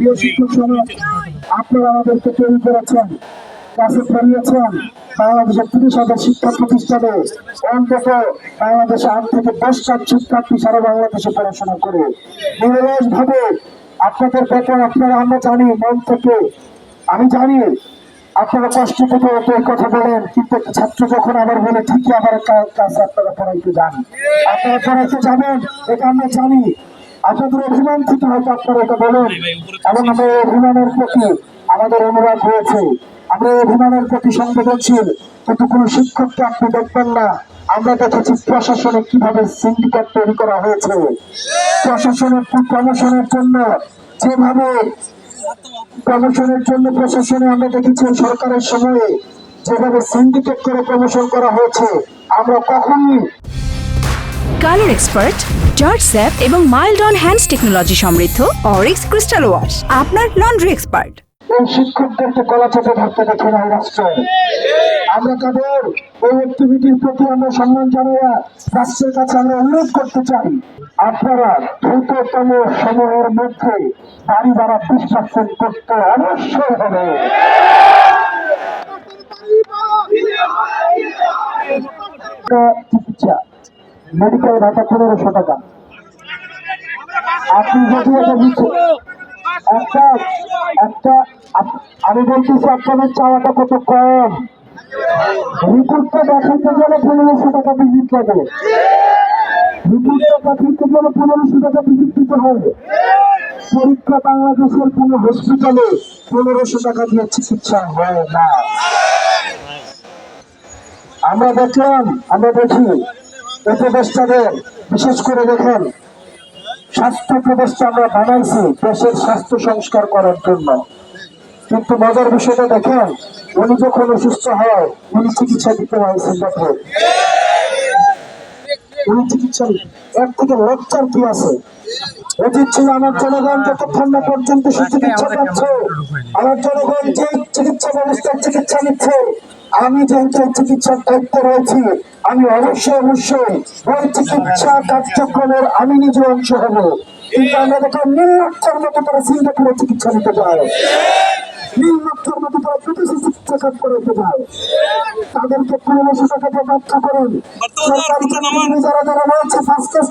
প্রিয় শিক্ষক সমাজ আপনারা আমাদেরকে তৈরি করেছেন, কাছে পড়িয়েছেন বাংলাদেশের তিরিশ হাজার শিক্ষা প্রতিষ্ঠানে। অন্তত বাংলাদেশে আট থেকে দশ লাখ শিক্ষার্থী সারা বাংলাদেশে পড়াশোনা করে। নিরলস ভাবে আপনাদের ব্যাপার আপনারা, আমরা জানি, মন থেকে, আমি জানি, আপনারা কষ্ট থেকে হয়তো কথা বলেন, কিন্তু ছাত্র যখন আবার বলে ঠিকই আবার কাছে আপনারা পড়াইতে যান। আপনারা পড়াইতে যাবেন, এটা আমরা জানি। আপনাদের অভিমান থেকে হয়তো আপনারা এটা বলেন। এবং আমরা অভিমানের প্রতি আমাদের অনুরাগ হয়েছে আমরা অভিমানের প্রতি সংবেদনশীল। কিন্তু কোনো শিক্ষককে আপনি দেখবেন না। আমরা দেখেছি প্রশাসনে কীভাবে সিন্ডিকেট তৈরি করা হয়েছে। প্রশাসনের প্রমোশনের জন্য যেভাবে প্রমোশনের জন্য প্রশাসনে আমরা দেখেছি সরকারের সময়ে যেভাবে সিন্ডিকেট করে প্রমোশন করা হয়েছে আমরা কখনই কালার এক্সপার্ট জর্জ স্যাপ এবং মাইল্ড অন হ্যান্ডস টেকনোলজি সমৃদ্ধ অরিক্স ক্রিস্টাল ওয়াশ, আপনার লন্ড্রি এক্সপার্ট। শিক্ষকদেরকে গলা চেপে দেখে আমরা তাদের এই অ্যাক্টিভিটির প্রতি আমরা সম্মান জানাইয়া রাষ্ট্রের কাছে আমরা অনুরোধ করতে চাই, আপনারা দ্রুততম সময়ের মধ্যে বাড়ি বিশ করতে অবশ্যই হবে। চিকিৎসা মেডিকেল ভাতা পনেরোশো টাকা আপনি যদি এটা নিচ্ছেন একটা একটা আমি বলতেছি আপনাদের চাওয়াটা কত কম? রিপোর্টটা দেখাইতে গেলে পনেরোশো টাকা ভিজিট লাগে রিপোর্টটা দেখাইতে গেলে পনেরোশো টাকা ভিজিট দিতে হবে। পরীক্ষা বাংলাদেশের কোনো হসপিটালে পনেরোশো টাকা দিয়ে চিকিৎসা হয় না। আমরা দেখলাম, আমরা দেখি। উপদেষ্টাদের বিশেষ করে দেখেন স্বাস্থ্য প্রদেশটা আমরা বানাইছি দেশের স্বাস্থ্য সংস্কার করার জন্য। কিন্তু মজার বিষয়টা দেখেন উনি যখন অসুস্থ হয় উনি চিকিৎসা দিতে হয় সিঙ্গাপুর উনি চিকিৎসা এর থেকে লজ্জার কি আছে? উচিত ছিল আমার জনগণ যতক্ষণ না পর্যন্ত সুচিকিৎসা পাচ্ছে আমার জনগণ যে চিকিৎসা ব্যবস্থার চিকিৎসা নিচ্ছে আমি যেহেতু চিকিৎসার দায়িত্বে রয়েছি, আমি অবশ্যই অবশ্যই ওই চিকিৎসা কার্যক্রমের আমি নিজে অংশ হব। কিন্তু আমরা দেখলাম নির্লক্ষের মতো তারা সিঙ্গাপুরে চিকিৎসা নিতে যায় নির্লক্ষের মতো বিদেশি চিকিৎসা কাজ করতে যায় তাদেরকে পনেরোশো টাকা করেন। সরকারি চাকরিজীবী যারা যারা রয়েছে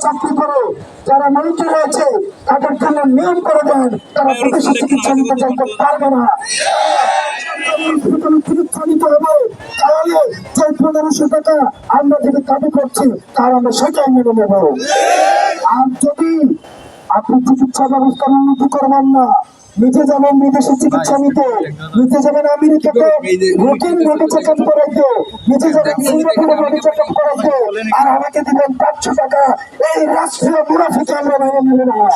চাকরি করে, যারা মন্ত্রী রয়েছে, তাদের জন্য করে দেন, তারা বিদেশি চিকিৎসা নিতে পারবে না। হাসপাতালে নিতে হবে। তাহলে যে পনেরোশো টাকা আমরা যদি দাবি করছি তার আমরা সেটাই মেনে নেব। আর যদি আপনি চিকিৎসা ব্যবস্থা উন্নতি করবেন না নিজে যাবেন বিদেশে চিকিৎসা নিতে নিজে যাবেন আমেরিকাতে রুটিন রোডে চেক আপ করাইতে নিজে যাবেন সিঙ্গাপুরে রোডে চেক আপ করাইতে আর আমাকে দিবেন পাঁচশো টাকা। এই রাষ্ট্রীয় মুনাফিকে আমরা মেনে নেব না।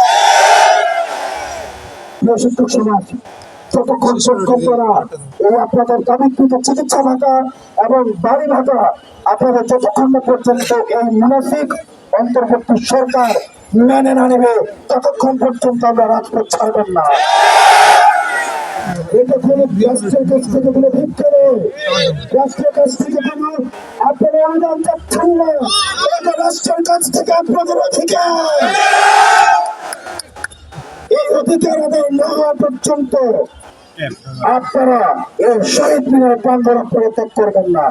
সমাজ যতক্ষণ পর্যন্ত না এই আপনাদের দাবিকৃত চিকিৎসা ভাতা এবং বাড়ি ভাতা আপনাদের যতক্ষণ পর্যন্ত এই মুনাফিক অন্তর্বর্তী সরকার মেনে না নেবে, ততক্ষণ পর্যন্ত আমরা রাজপথ ছাড়বেন না। কাছ থেকে রাষ্ট্রের কাছ থেকে আপনারা রাষ্ট্রের কাছ থেকে আপনাদের এই অধিকার আদায় না হওয়া পর্যন্ত আপনারা এর শহীদ মিনার প্রাঙ্গণ পরিত্যাগ করবেন না।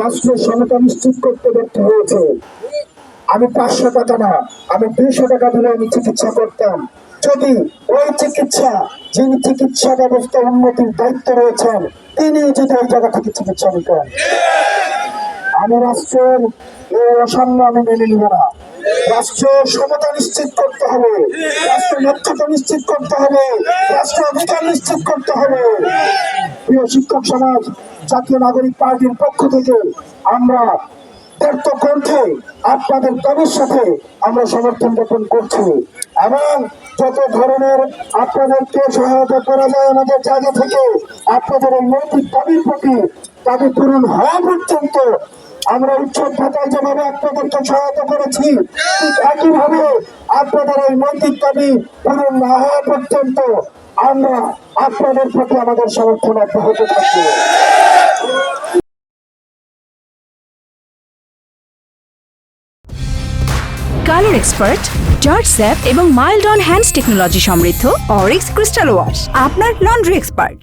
রাষ্ট্র সমতা নিশ্চিত করতে ব্যর্থ হয়েছে। আমি পাঁচশো টাকা না, আমি দুইশো টাকা দিলে আমি চিকিৎসা করতাম। যদি ওই চিকিৎসা, যিনি চিকিৎসা ব্যবস্থা উন্নতির দায়িত্ব রয়েছেন, তিনি যদি ওই জায়গা থেকে চিকিৎসা নিতেন। আমি রাষ্ট্রের এই অসাম্য আমি মেনে নিব না। রাষ্ট্র সমতা নিশ্চিত করতে হবে। রাষ্ট্র দক্ষতা নিশ্চিত করতে হবে। রাষ্ট্র অধিকার নিশ্চিত করতে হবে। প্রিয় শিক্ষক সমাজ, জাতীয় নাগরিক পার্টির পক্ষ থেকে আমরা আপনাদের দাবির সাথে আমরা সমর্থন জ্ঞাপন করছি। এবং যত ধরনের আপনাদেরকে সহায়তা করা যায় আমাদের জায়গা থেকে, আপনাদের নৈতিক দাবির প্রতি দাবি পূরণ হওয়া পর্যন্ত আমরা উৎসব ভাতায় যেভাবে আপনাদেরকে সহায়তা করেছি, ঠিক একইভাবে আপনাদের এই নৈতিক দাবি পূরণ না হওয়া পর্যন্ত আমরা আপনাদের প্রতি আমাদের সমর্থন অব্যাহত থাকবে। কালার এক্সপার্ট জর্জ স্যাপ এবং মাইল্ড অন হ্যান্ডস টেকনোলজি সমৃদ্ধ অরিক্স ক্রিস্টাল ওয়াশ, আপনার লন্ড্রি এক্সপার্ট।